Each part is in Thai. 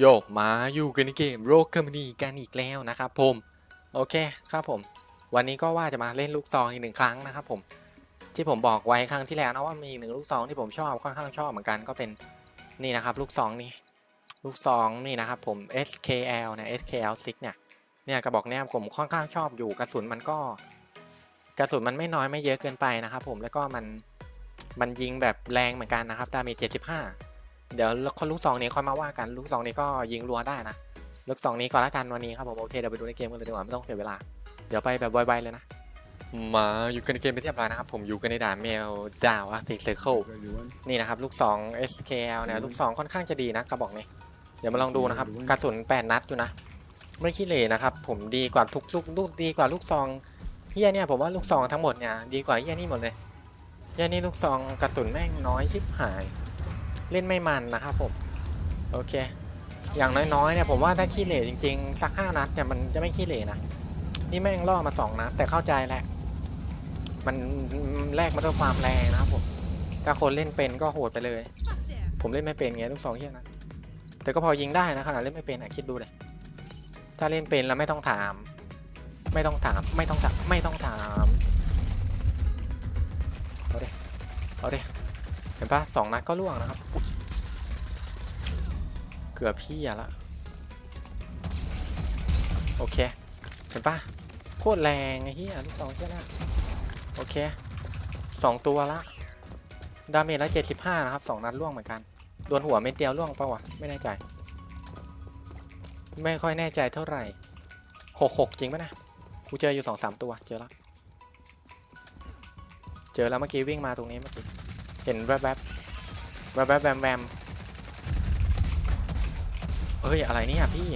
โยกมาอยู่กันในเกมโรคคอมนีกันอีกแล้วนะครับผม โอเคครับผม วันนี้ก็ว่าจะมาเล่นลูกซองอีกหนึ่งครั้งนะครับผม ที่ผมบอกไว้ครั้งที่แล้วนะว่ามีหนึ่งลูกซองที่ผมชอบค่อนข้างชอบเหมือนกันก็เป็นนี่นะครับ ลูกซองนี่ลูกซองนี่นะครับผม SKL เนี่ย SKL 6เนี่ยเนี่ยกระบอกเนี่ยผมค่อนข้างชอบอยู่กระสุนมันก็ กระสุนมันไม่น้อยไม่เยอะเกินไปนะครับผมแล้วก็มันมันยิงแบบแรงเหมือนกันนะครับดาเมจ75 เดี๋ยวคนลูกซองนี้ค่อยมาว่ากันลูกซองนี้ก็ยิงรัวได้นะลูกซองนี้ก่อนละกันวันนี้ครับผมโอเคเดี๋ยวไปดูในเกมกันเลยดีกว่าไม่ต้องเสียเวลา เดี๋ยวไปแบบไวๆเลยนะมาอยู่กันในเกมไปนที่เรียบร้อยนะครับผมอยู่กันในด่านเมลดาวอาร์ติกเซอร์เคิลนี่นะครับลูกซอง SKL นี่ลูกซองค่อนข้างจะดีนะกระบอกนี้เดี๋ยวมาลองดูนะครับกระสุน 8 นัดอยู่นะ ไม่ขี้เหร่นะครับผมดีกว่าทุกลูกลูกดีกว่าลูกซองเฮียเนี่ยผมว่าลูกซองทั้งหมดเนี่ยดีกว่าเฮียนี่หมดเลยเฮียนี่ลูกซองกระสุนแม่งน้อยชิบหาย เล่นไม่มันนะครับผม โอเค อย่างน้อยๆเนี่ยผมว่าถ้าขี้เหร่จริงๆ สักห้านัดเนี่ยมันจะไม่ขี้เหร่นะ นี่แม่งล่อมาสองนัดแต่เข้าใจแหละ มันแลกมาด้วยความแรงนะครับผม ถ้าคนเล่นเป็นก็โหดไปเลย ผมเล่นไม่เป็นไงลูกสองเฮียนะ แต่ก็พอยิงได้นะขนาดเล่นไม่เป็นอะคิดดูเลย ถ้าเล่นเป็นแล้วไม่ต้องถาม ไม่ต้องถาม ไม่ต้องถามไม่ต้องถามเอาเดเอาเด เห็นปะสองนัดก็ล่วงนะครับ เกือบพี่อะละโอเค เห็นปะโคตรแรงไอ้เหี้ยลูกสองเชี่ยนะโอเคสองตัวละดาเมจละเจ็ดสิบห้านะครับสองนัดล่วงเหมือนกันโดนหัวเม็ดเดียวล่วงปล่าวะไม่แน่ใจ ไม่ค่อยแน่ใจเท่าไหร่หกหกจริงปะนะกูเจออยู่สองสามตัวเจอแล้วเจอแล้วเมื่อกี้วิ่งมาตรงนี้เมื่อกี้ เห็นแวบแวบแวบแวบแวมแวมเฮ้ย อะไรเนี่ยพี่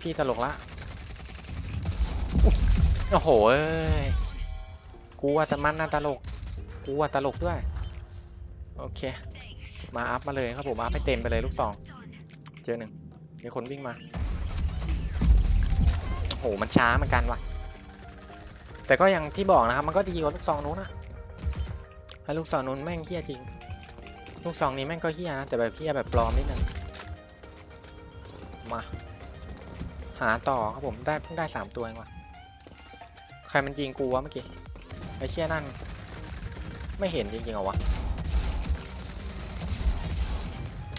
พี่ตลกละ โอ้โหเอ้ย กูว่าแต่มันน่าตลก กูว่าตลกด้วย โอเค มาอัพมาเลยครับผมอัพให้เต็มไปเลยลูกซอง เจอหนึ่งมีคนวิ่งมา โอ้โห มันช้าเหมือนกันว่ะ แต่ก็อย่างที่บอกนะครับ มันก็ดีกว่าลูกซองนู้นนะ ไอ้ลูกซองนู้นแม่งเฮี้ยจริง ลูกซองนี้แม่งก็เฮี้ยนะ แต่แบบเฮี้ยแบบปลอมนิดนึง มา หาต่อครับผมได้เพิ่งได้สามตัวเองว่ะ ใครมันยิงกูวะเมื่อกี้ ไอ้เชี่ยนั่น ไม่เห็นจริงๆเหรอวะ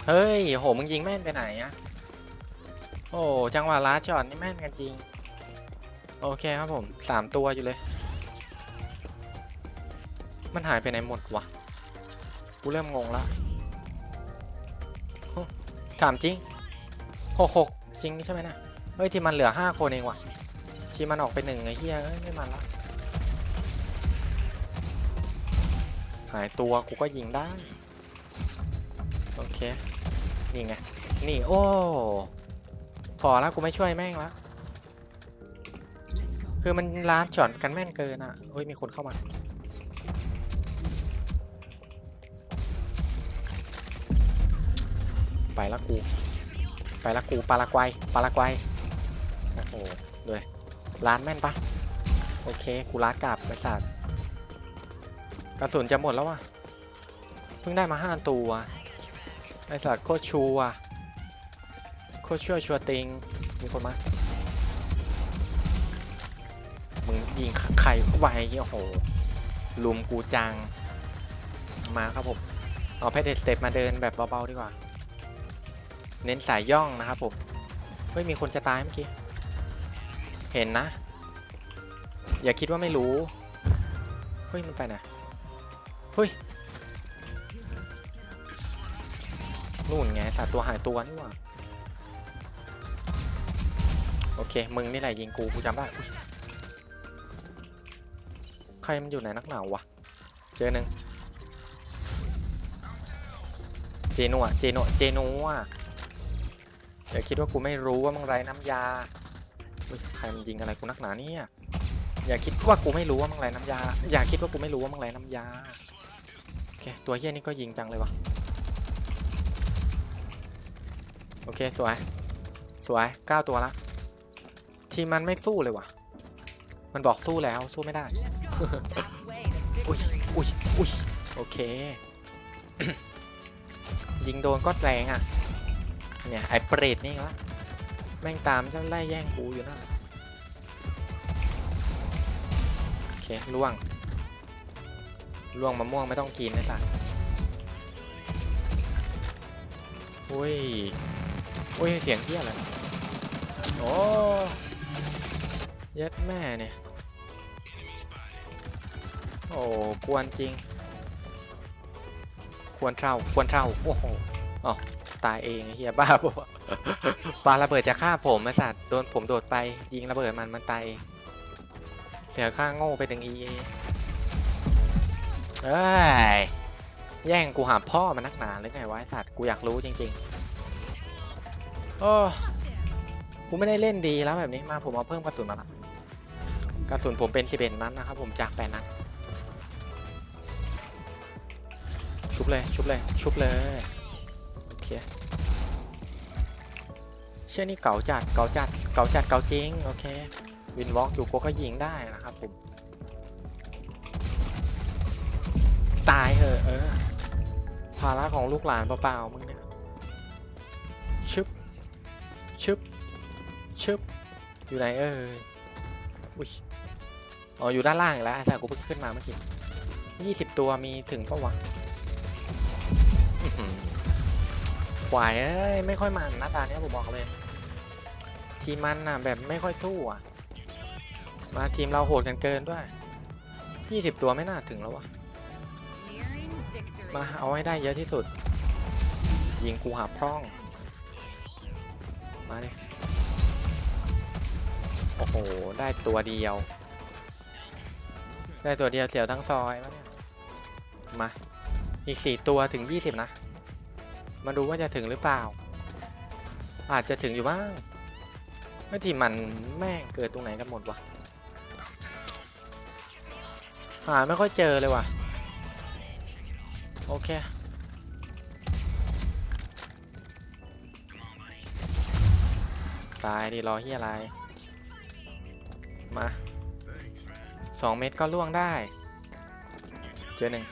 เฮ้ย โห มึงยิงแม่นไปไหนอะโอ้ จังหวะล้าช็อตนี่แม่นกันจริง โอเคครับผมสามตัวอยู่เลย มันหายไปไหนหมดวะ กูเริ่มงงละถามจริงหกหกจริงใช่ไหมนะเฮ้ย ที่มันเหลือห้าคนเองว่ะ ที่มันออกไปหนึ่งไอ้เหี้ยไม่มันละ หายตัวกูก็ยิงได้ โอเค นี่ไง นี่โอ้ พอแล้วกูไม่ช่วยแม่งละคือมันล้านช็อตกันแม่นเกินอะเฮ้ย มีคนเข้ามา ไปละกู ไปละกูปาลากวัยปาลากวัยโอ้โหเลยล้านแม่นปะโอเค กูล้านกลับไปสัตว์กระสุนจะหมดแล้ววะเพิ่งได้มาห้าตัวไอสัตว์โคตรชัวโคตรชัวชัวติง มีคนมามึงยิงใครไวโอ้โหลุมกูจัง มาครับผม เอาเพจสเต็ปมาเดินแบบเบา ๆ ดีกว่า เน้นสายย่องนะครับผม เฮ้ย มีคนจะตายเมื่อกี้ เห็นนะ อย่าคิดว่าไม่รู้ เฮ้ย มันไปไหนเฮ้ย นู่นไงสัตว์ตัวหายตัวนี่หว่า โอเค มึงนี่แหละยิงกูกูจำได้ใครมันอยู่ไหนนักหนาวะเจอหนึ่งเจนัวเจนัวเจนัว อย่าคิดว่ากูไม่รู้ว่ามึงไรน้ำยาใครมันยิงอะไรกูนักหนาเนี่ยอย่าคิดว่ากูไม่รู้ว่ามึงไรน้ำยา อย่าคิดว่ากูไม่รู้ว่ามึงไรน้ำยาโอเคตัวเฮี้ยนี่ก็ยิงจังเลยวะโอเคสวย สวยเก้าตัวละทีมมันไม่สู้เลยวะมันบอกสู้แล้วสู้ไม่ได้อุ้ยอุ้ยอุ้ยโอเค ยิงโดนก็แรงอะ เนี่ย ไอ้เปรตนี่วะแม่งตามจะไล่แย่งกูอยู่นั่นแหละโอเคล่วงล่วงมะม่วงไม่ต้องกินนะสัสอุ้ยอุ้ย เสียงเที่ยอะไรโอ้ย็ดแม่เนี่ย โอ้กวนจริง ควรเท่า ควรเท่า โอ้โหอ๋อ ตายเองเฮียบ้าปะวะปาระเบิดจะฆ่าผมไอ้สัตว์โดนผมโดดไปยิงระเบิดมันมันตายเองเสียค่าโง่ไปถึงเอเอ้ยแย่งกูหาพ่อมานักหนาหรือไงวะไอ้สัตว์กูอยากรู้จริงๆโอ้กูไม่ได้เล่นดีแล้วแบบนี้มาผมเอาเพิ่มกระสุนมาละกระสุนผมเป็น11นัดนะครับผมจาก8นัดชุบเลยชุบเลยชุบเลยโอเค เชื่อนี่เก่าจัดเก่าจัดเก่าจัดเก่าจริงโอเควินวอล์กอยู่กก็ยิงได้นะครับผมตายเหอะเออภาระของลูกหลานเปล่าๆมึงเนี่ยชึบชึบชึบอยู่ไหนเอ่ยอุ้ยอ๋ออยู่ด้านล่างอีกแล้วไอ้สากูเพิ่งขึ้นมาเมื่อกี้ยี่สิบตัวมีถึงปะวะ ควายเอ้ยไม่ค่อยมันหน้าตาเนี้ยผมบอกเลยทีมมันน่ะแบบไม่ค่อยสู้อะ มาทีมเราโหดกันเกินด้วยยี่สิบตัวไม่น่าถึงแล้ววะมาเอาให้ได้เยอะที่สุด ยิงกูหาพร่อง มาดิโอ้โห ได้ตัวเดียว ได้ตัวเดียวเสียวทั้งซอยวะเนี่ยมา อีกสี่ตัวถึงยี่สิบนะ มาดูว่าจะถึงหรือเปล่า อาจจะถึงอยู่บ้างไม่ทีมันแม่งเกิดตรงไหนกันหมดวะหาไม่ค่อยเจอเลยว่ะ โอเค ตายดิรอเฮียอะไร มาสองเม็ดก็ล่วงได้ เจอหนึ่ง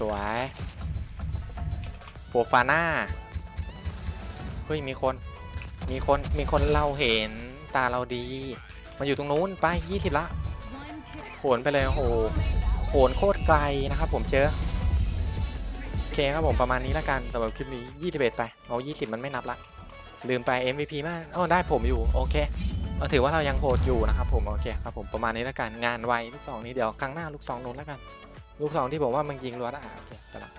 สวยโฟฟาน่าเฮ้ย มีคน มีคน มีคนเราเห็นตาเราดี มันอยู่ตรงนู้นไป 20 ละโหนไปเลยโอ้โหโหนโคตรไกลนะครับผมเจอโอเคครับผมประมาณนี้ละกันสำหรับคลิปนี้21ไปเอา20 มันไม่นับละ ลืมไป MVP มากอ๋อได้ผมอยู่ โอเคเอาถือว่าเรายังโหดอยู่นะครับผม โอเคครับผมประมาณนี้ละกันงานไวลูกสองนี้เดี๋ยวครั้งหน้าลูกสองนู้นละกัน ลูกสองที่ผมว่ามันยิงล้วนอะโอเคกำละ